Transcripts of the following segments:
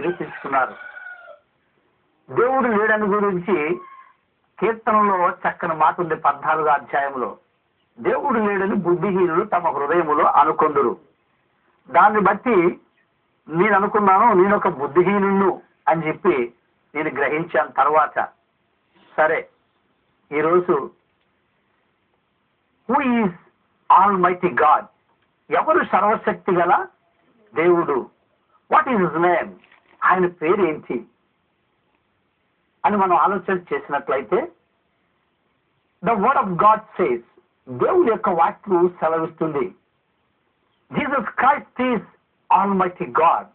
నిరూపించుకున్నారు. దేవుడు లేడని గురించి కీర్తనలో చక్కని మాట ఉంది పద్నాలుగో అధ్యాయంలో దేవుడు లేడని బుద్ధిహీనులు తమ హృదయములో అనుకొందురు. దాన్ని బట్టి నేను అనుకున్నాను నేను ఒక బుద్ధిహీనుడు అని చెప్పి నేను గ్రహించాను తర్వాత. సరే ఈరోజు who is almighty God ఎవరు సర్వశక్తి గల దేవుడు? వాట్ ఈజ్ హిజ్ నేమ్ ఆయన పేరేంటి అని మనం ఆలోచన చేసినట్లయితే the word of God says దేవుడి యొక్క వాక్యం సెలవిస్తుంది. Jesus Christ is almighty God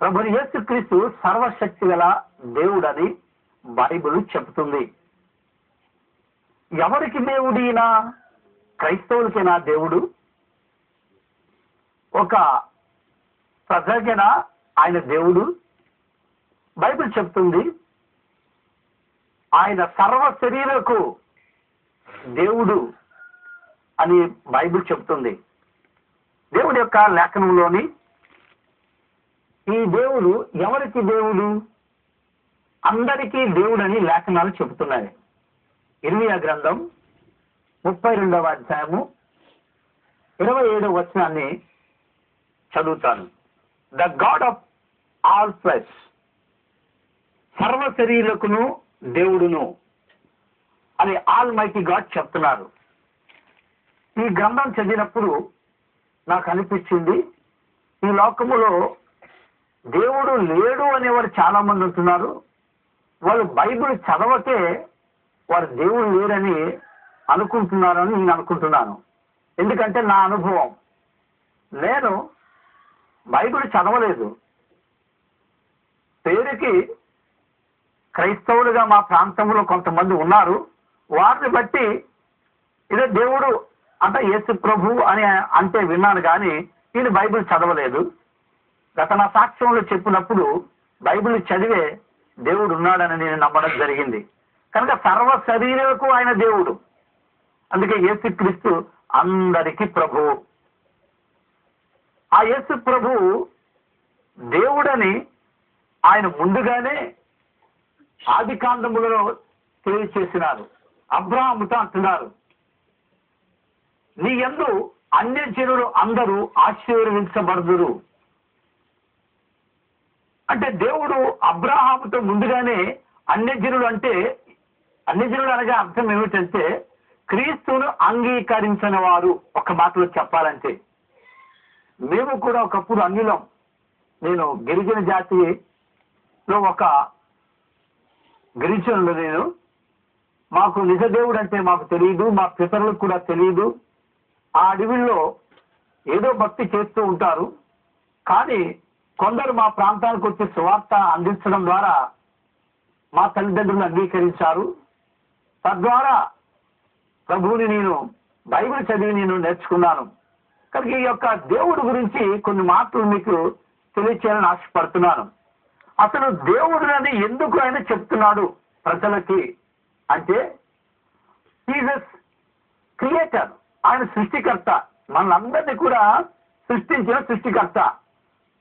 ప్రభు యేసుక్రీస్తు సర్వశక్తి గల దేవుడని బైబిల్ చెబుతుంది. ఎవరికి దేవుడినా క్రైస్తవులకేనా దేవుడు? ఒక ప్రజలకేనా? ఆయన దేవుడు. బైబిల్ చెప్తుంది ఆయన సర్వ శరీరకు దేవుడు అని బైబిల్ చెప్తుంది. దేవుడి యొక్క లేఖనంలోని ఈ దేవుడు ఎవరికి దేవుడు? అందరికీ దేవుడని లేఖనాలు చెబుతున్నాయి. ఇర్మియా గ్రంథం ముప్పై రెండవ అధ్యాయము ఇరవై ఏడవ వచనాన్ని చదువుతాను. The God of all flesh. సర్వ శరీరకును దేవుడును అని ఆల్ మైటీ గాడ్ చెప్తున్నారు. ఈ గ్రంథం చదివినప్పుడు నాకు అనిపించింది ఈ లోకములో దేవుడు లేడు అనేవారు చాలా మంది ఉంటున్నారు. వాళ్ళు బైబిల్ చదవకే వారు దేవుడు లేరని అనుకుంటున్నారని నేను అనుకుంటున్నాను. ఎందుకంటే నా అనుభవం. నేను బైబిల్ చదవలేదు. పేరుకి క్రైస్తవులుగా మా ప్రాంతంలో కొంతమంది ఉన్నారు. వారిని బట్టి ఇదే దేవుడు అంటే యేసు ప్రభు అని అంటే విన్నాను కానీ నేను బైబిల్ చదవలేదు. గత నా సాక్ష్యంలో చెప్పినప్పుడు బైబిల్ చదివే దేవుడు ఉన్నాడని నేను నమ్మడం జరిగింది. కనుక సర్వ శరీరకు ఆయన దేవుడు. అందుకే యేసుక్రీస్తు అందరికీ ప్రభువు ఆ యేసు ప్రభు దేవుడని ఆయన ముందుగానే ఆది కాండములలో తెలియచేసినారు. అబ్రాహముతో అంటున్నారు. నీ ఎందు అన్యజనులు అందరూ ఆశీర్వదించబడుదురు. అంటే దేవుడు అబ్రాహాముతో ముందుగానే అన్యజనుడు అంటే అన్యజనుడు అనగా అర్థం ఏమిటంటే క్రీస్తును అంగీకరించిన వారు ఒక మాటలో చెప్పాలంటే మేము కూడా ఒకప్పుడు అన్యులం. నేను గిరిజన జాతిలో ఒక గిరిజనులు నేను. మాకు నిజదేవుడు అంటే మాకు తెలియదు మా పితరులకు కూడా తెలియదు ఆ అడవిలో ఏదో భక్తి చేస్తూ ఉంటారు. కానీ కొందరు మా ప్రాంతానికి వచ్చి సువార్త అందించడం ద్వారా మా తల్లిదండ్రులు అంగీకరించారు. తద్వారా ప్రభువుని నేను బైబిల్ చదివి నేను నేర్చుకున్నాను. కనుక ఈ యొక్క దేవుడి గురించి కొన్ని మాటలు మీకు తెలియచేయాలని ఆశపడుతున్నాను. అసలు దేవుడు అని ఎందుకు ఆయన చెప్తున్నాడు ప్రజలకి? అంటే జీసస్ క్రియేటర్ ఆయన సృష్టికర్త. మనందరినీ కూడా సృష్టించిన సృష్టికర్త.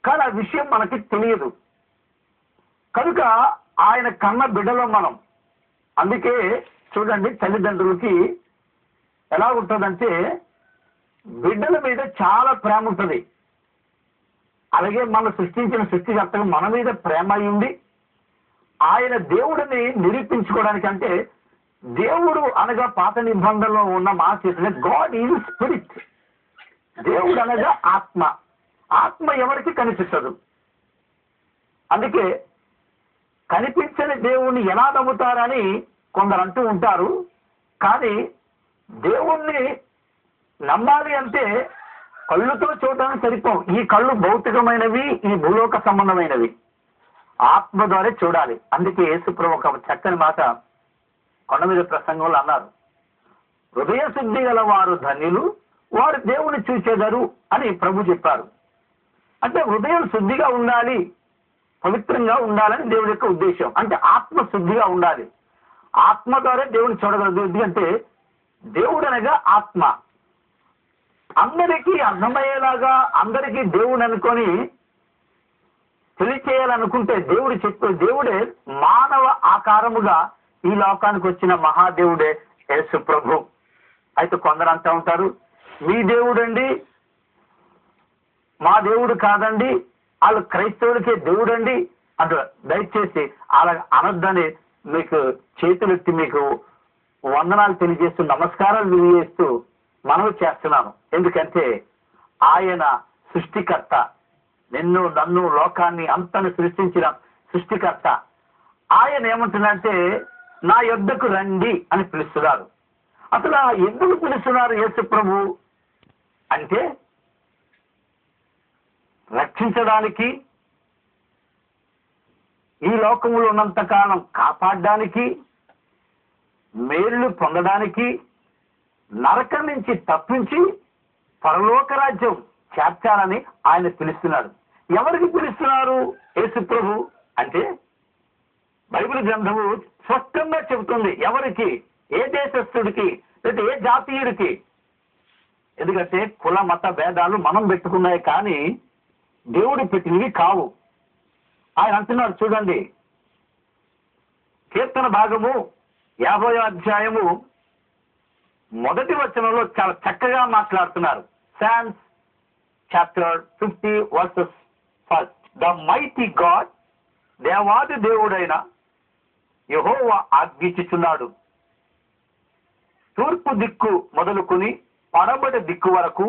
కానీ ఆ విషయం మనకి తెలియదు. కనుక ఆయన కన్న బిడ్డలో మనం. అందుకే చూడండి తల్లిదండ్రులకి ఎలా ఉంటుందంటే బిడ్డల మీద చాలా ప్రేమ ఉంటుంది. అలాగే మన సృష్టించిన సృష్టికర్తగా మన మీద ప్రేమ అయి ఆయన దేవుడిని నిరూపించుకోవడానికి అంటే దేవుడు అనగా పాత నిబంధనలో ఉన్న మా చేసిన గాడ్ ఈజ్ స్పిరిట్ దేవుడు అనగా ఆత్మ. ఆత్మ ఎవరికి కనిపించదు అందుకే కనిపించని దేవుణ్ణి ఎలా నమ్ముతారని కొందరు అంటూ ఉంటారు. కానీ దేవుణ్ణి నమ్మాలి అంటే కళ్ళుతో చూడడానికి సరిపోం ఈ కళ్ళు భౌతికమైనవి ఈ భూలోక సంబంధమైనవి. ఆత్మ ద్వారా చూడాలి. అందుకే యేసుప్రభు ఒక చక్కని మాట కొండ మీద ప్రసంగంలో అన్నారు. హృదయ శుద్ధి గల వారు ధన్యులు వారు దేవుని చూసేదారు అని ప్రభు చెప్పారు. అంటే హృదయం శుద్ధిగా ఉండాలి పవిత్రంగా ఉండాలని దేవుడి యొక్క ఉద్దేశం. అంటే ఆత్మ శుద్ధిగా ఉండాలి. ఆత్మ ద్వారా దేవుని చూడగలదు. ఎందుకంటే దేవుడు అనగా ఆత్మ. అందరికీ అర్థమయ్యేలాగా అందరికీ దేవుడు అనుకొని తెలియచేయాలనుకుంటే దేవుడు చెప్పే దేవుడే మానవ ఆకారముగా ఈ లోకానికి వచ్చిన మహాదేవుడే యేసు ప్రభు. అయితే కొందరు అంటూ ఉంటారు మీ దేవుడండి మా దేవుడు కాదండి వాళ్ళు క్రైస్తవులకే దేవుడండి అంట దయచేసి అలా అనొద్దని మీకు చేతులెత్తి మీకు వందనాలు తెలియజేస్తూ నమస్కారాలు తెలియజేస్తూ మనవి చేస్తున్నాను. ఎందుకంటే ఆయన సృష్టికర్త. నిన్ను నన్ను లోకాన్ని అంతను సృష్టించిన సృష్టికర్త. ఆయన ఏమంటున్నంటే నా యొద్దకు రండి అని పిలుస్తున్నారు అసలు ఆ ఎందుకు పిలుస్తున్నారు యేసు ప్రభు? అంటే రక్షించడానికి ఈ లోకంలో ఉన్నంత కాలం కాపాడడానికి మేలు పొందడానికి నరకం నుంచి తప్పించి పరలోక రాజ్యం చేర్చాలని ఆయన పిలుస్తున్నాడు. ఎవరికి పిలుస్తున్నారు? యేసు ప్రభు అంటే బైబిల్ గ్రంథము స్పష్టంగా చెబుతుంది ఎవరికి? ఏ దేశస్థుడికి? లేదా ఏ జాతీయుడికి? ఎందుకంటే కుల మత భేదాలు మనం పెట్టుకున్నాయి కానీ దేవుడు పెట్టినవి కావు. ఆయన అంటున్నారు చూడండి. కీర్తన భాగము యాభై అధ్యాయము మొదటి వచనంలో చాలా చక్కగా మాట్లాడుతున్నారు. Psalms chapter fifty verses first the mighty God దేవాది దేవుడైన యహోవా ఆజ్ఞించుచున్నాడు. తూర్పు దిక్కు మొదలుకొని పడబడి దిక్కు వరకు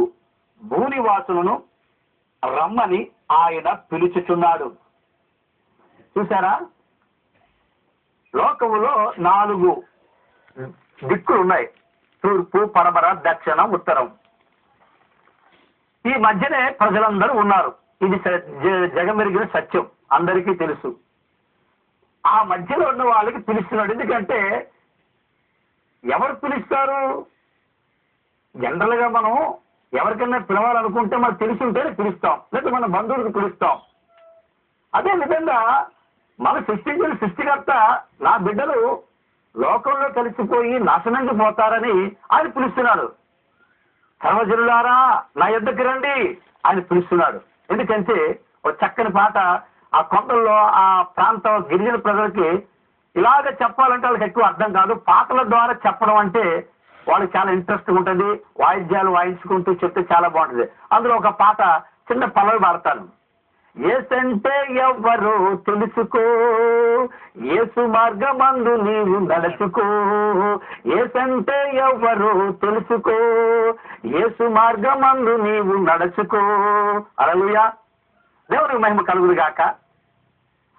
భూనివాసులను రమ్మని ఆయన పిలుచుచున్నాడు. చూసారా లోకములో నాలుగు దిక్కులు ఉన్నాయి తూర్పు పడమర దక్షిణం ఉత్తరం. ఈ మధ్యనే ప్రజలందరూ ఉన్నారు. ఇది జగమెరిగిన సత్యం. అందరికీ తెలుసు. ఆ మధ్యలో ఉన్న వాళ్ళకి పిలుస్తున్నాడు. ఎందుకంటే ఎవరు పిలుస్తారు? జనరల్గా మనం ఎవరికైనా పిలవాలనుకుంటే మనకు తెలిసి ఉంటేనే పిలుస్తాం. లేదా మన బంధువులకు పిలుస్తాం. అదే విధంగా మన సృష్టించిన సృష్టికర్త నా బిడ్డలు లోకంలో కలిసిపోయి నాశనంగా పోతారని ఆయన పిలుస్తున్నాడు. సర్వజనులారా నా యుద్ధకి రండి ఆయన పిలుస్తున్నాడు. ఎందుకంటే ఒక చక్కని పాట ఆ కొండల్లో ఆ ప్రాంతం గిరిజన ప్రజలకి ఇలాగ చెప్పాలంటే వాళ్ళకి ఎక్కువ అర్థం కాదు. పాటల ద్వారా చెప్పడం అంటే వాళ్ళకి చాలా ఇంట్రెస్ట్ ఉంటుంది. వాయిద్యాలు వాయించుకుంటూ చెప్తే చాలా బాగుంటుంది. అందులో ఒక పాట చిన్న పల్లవి పాడతాను. ఏసంటే ఎవ్వరో తెలుసుకో. ఏసు మార్గమందు నీవు నడుచుకో. ఏసంటే ఎవ్వరు తెలుసుకో. ఏసు మార్గమందు నీవు నడుచుకో. అలలుయా. దేవుడి మహిమ కలుగుడు గాక.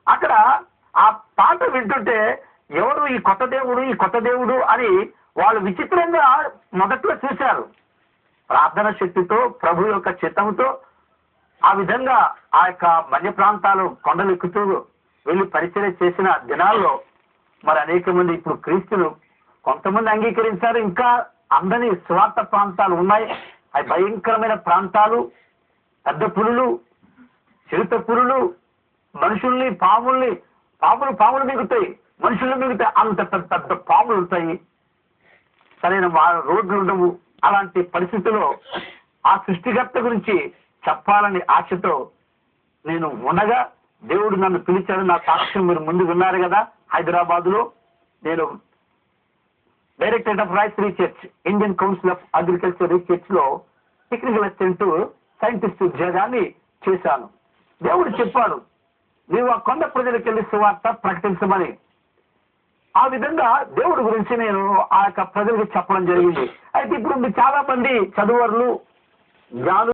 అక్కడ ఆ పాట వింటుంటే ఎవరు ఈ కొత్త దేవుడు ఈ కొత్త దేవుడు అని వాళ్ళు విచిత్రంగా మొదట్లో చూశారు. ప్రార్థన శక్తితో ప్రభు యొక్క చిత్తంతో ఆ విధంగా ఆ యొక్క మన్య ప్రాంతాలు కొండలు ఎక్కుతూ వెళ్ళి పరిచయం చేసిన దినాల్లో మరి అనేక మంది ఇప్పుడు క్రీస్తులు కొంతమంది అంగీకరించారు. ఇంకా అందని స్వార్థ ప్రాంతాలు ఉన్నాయి. అవి భయంకరమైన ప్రాంతాలు. పెద్ద పులులు చిరుత పులులు మనుషుల్ని పాముల్ని పాములు పాములు మిగుతాయి. మనుషులు మిగుతాయి. అంత పెద్ద పెద్ద పాములు ఉంటాయి. సరైన రోడ్లు ఉండవు. అలాంటి పరిస్థితుల్లో ఆ సృష్టికర్త గురించి చెప్పాలని ఆశతో నేను ఉండగా దేవుడు నన్ను పిలిచాడు. నా సాక్ష్యం మీరు ముందు విన్నారు కదా హైదరాబాద్లో నేను director of rice research Indian council of agriculture రీసెర్చ్లో technical assistant scientist ఉద్యోగాన్ని చేశాను. దేవుడు చెప్పాడు నీవు ఆ కొండ ప్రజలకు వెళ్ళి సువార్త ప్రకటించమని. ఆ విధంగా దేవుడి గురించి నేను ఆ యొక్క ప్రజలకు చెప్పడం జరిగింది. అయితే ఇప్పుడు చాలా మంది చదువర్లు జ్ఞాను